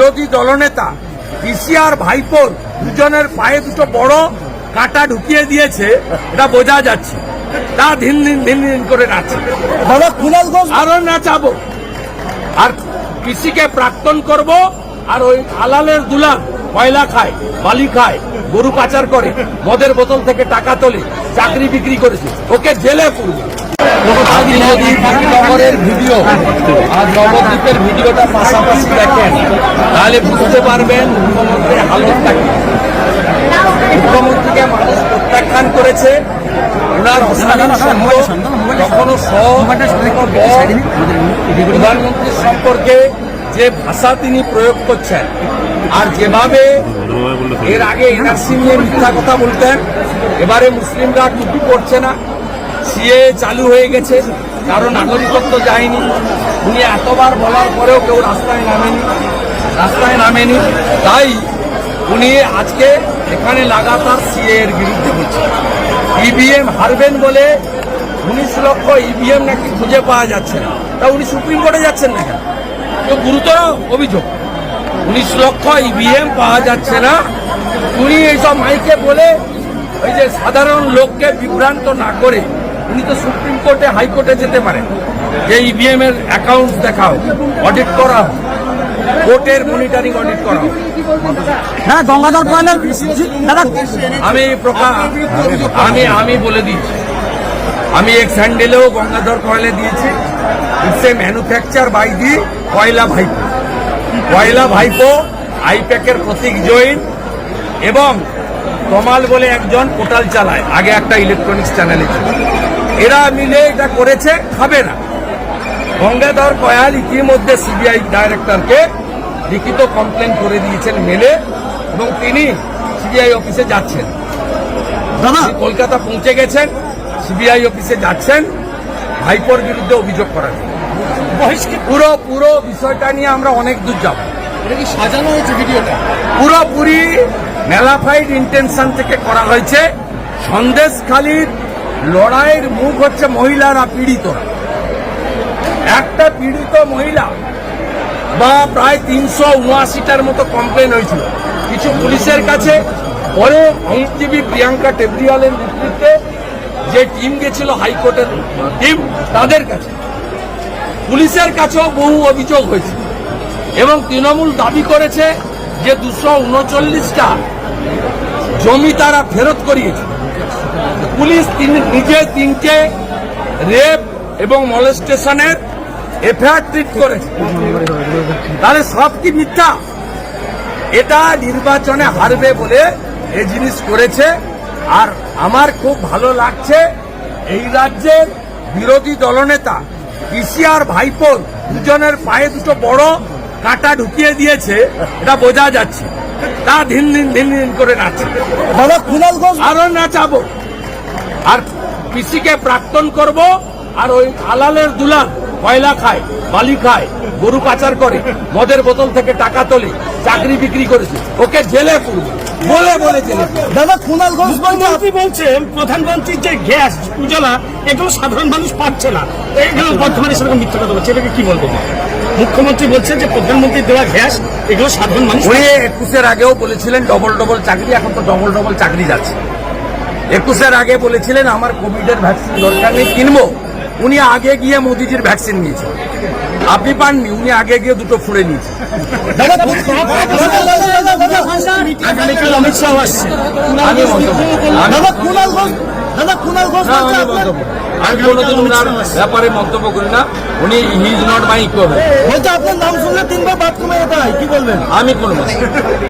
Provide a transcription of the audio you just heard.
বিরোধী দলনেতা পিসিআর ভাইপোর দুজনের পায়ে দুটো বড় কাটা ঢুকিয়ে দিয়েছে এটা বোঝা যাচ্ছে। তা দিন দিন দিন দিন করে ঘোষ। আরও নাচাবো। আর কৃষিকে প্রাক্তন করব আর ওই আলালের দুলাল কয়লা খায় বালি খায় গরু পাচার করে মদের বোতল থেকে টাকা তোলে চাকরি বিক্রি করেছে ওকে জেলে পুরবে। নগরের ভিডিও। আর নবদ্বীপের ভিডিওটা পাশাপাশি দেখেন। তাহলে বুঝতে পারবেন মুখ্যমন্ত্রীর হালতটা কি। মুখ্যমন্ত্রীকে মানুষ প্রত্যাখ্যান করেছে। ওনার কখনো প্রধানমন্ত্রীর সম্পর্কে যে ভাষা তিনি প্রয়োগ করছেন, আর যেভাবে এর আগে এনআরসি নিয়ে মিথ্যা কথা বলতেন, এবারে মুসলিমরা টুপি পড়ছে না। সিএ চালু হয়ে গেছে, কারও নাগরিকত্ব যায়নি। উনি এতবার বলার পরেও কেউ রাস্তায় নামেনি রাস্তায় নামেনি। তাই উনি আজকে এখানে লাগাতার সিএ এর বিরুদ্ধে বলছেন। ইভিএম হারবেন বলে উনিশ লক্ষ ইভিএম নাকি খুঁজে পাওয়া যাচ্ছে না। তা উনি সুপ্রিম কোর্টে যাচ্ছেন না কেন? তো গুরুতর অভিযোগ। উনিশ লক্ষ ইভিএম পাওয়া যাচ্ছে না। উনি এইসব মাইকে বলে ওই যে সাধারণ লোককে বিভ্রান্ত না করে উনি তো সুপ্রিম কোর্টে হাইকোর্টে যেতে পারেন। যে ইভিএম এর অ্যাকাউন্ট দেখাও অডিট করা হোক কোর্টের মনিটরিং অডিট করা না গঙ্গাধর কয়লার দাদা আমি প্রকাশ আমি আমি বলে দিচ্ছি। আমি এক স্যান্ডেলেও গঙ্গাধর কয়লা দিয়েছি। It's a manufacture by the কয়লা ভাইপো কয়লা ভাইপো আইপ্যাকের প্রতীক জৈন এবং কমাল বলে একজন পোর্টাল চালায়। আগে একটা ইলেকট্রনিক্স চ্যানেলে ছিল। এরা মিলে এটা করেছে খাবে না। গঙ্গাধর কয়াল ইতিমধ্যে সিবিআই ডাইরেক্টরকে লিখিত কমপ্লেন করে দিয়েছেন মেলে এবং তিনি সিবিআই অফিসে যাচ্ছেন। দাদা। কলকাতা পৌঁছে গেছেন সিবিআই অফিসে যাচ্ছেন ভাইপোর বিরুদ্ধে অভিযোগ করার। পুরো পুরো বিষয়টা নিয়ে আমরা অনেক দূর যাব। এটা কি সাজানো হয়েছে ভিডিওটা? পুরোপুরি মেলাফাইড ইন্টেনশন থেকে করা হয়েছে। সন্দেশখালীর লড়াইয়ের মুখ হচ্ছে মহিলারা পীড়িতরা একটা পীড়িত মহিলা বা প্রায় তিনশো উনআশিটার মতো কমপ্লেন হয়েছিল। কিছু পুলিশের কাছে, পরে আইনজীবী প্রিয়াঙ্কা টেবরিয়ালের নেতৃত্বে যে টিম গেছিল হাইকোর্টের টিম তাদের কাছে। পুলিশের কাছেও বহু অভিযোগ হয়েছে এবং তৃণমূল দাবি করেছে যে দুশো উনচল্লিশটা জমি তারা ফেরত করিয়েছে। পুলিশ তিন- নিজে তিনটে রেপ এবং মলেস্টেশনের এফআইআর ট্রিট করেছে। তাহলে সব কি মিথ্যা? এটা নির্বাচনে হারবে বলে এই জিনিস করেছে। আর আমার খুব ভালো লাগছে এই রাজ্যের বিরোধী দলনেতা পিসিআর ভাইপোর দুজনের পায়ে দুটো বড় কাটা ঢুকিয়ে দিয়েছে এটা বোঝা যাচ্ছে। তা ধিন ধিন ধিন দিন করে নাচছে। আরও নাচাবো। আর কৃষিকে প্রাক্তন করব আর ওই আলালের দুলাল কয়লা খায় বালি খায় গরু পাচার করে মদের বোতল থেকে টাকা তোলে চাকরি বিক্রি করেছে। ওকে জেলে পুরবে বলে বলে জেলে দাদা কুণাল ঘোষ মুখ্যমন্ত্রী বলছেন প্রধানমন্ত্রীর যে গ্যাস উজালা এগুলো সাধারণ মানুষ পাচ্ছে না। এগুলো বর্তমানে সেরকম মিথ্যা কথা বলছে। এটাকে কি বলব মুখ্যমন্ত্রী বলছেন যে প্রধানমন্ত্রীর দেওয়া গ্যাস এগুলো সাধারণ মানুষ একুশের আগেও বলেছিলেন ডবল ডবল চাকরি এখন তো ডবল ডবল চাকরি যাচ্ছে। একুশের আগে বলেছিলেন, আমার কোভিডের ভ্যাকসিন দরকার নেই, কিনবো। উনি আগে গিয়ে মোদিজির ভ্যাকসিন নিয়েছেন আপনি পাননি, উনি আগে গিয়ে দুটো ফুড়ে নিয়েছেন আমি কোনোদিন মন্তব্য করি না উনি ইজ নট আপনার শুনলে হয় কি বলবেন আমি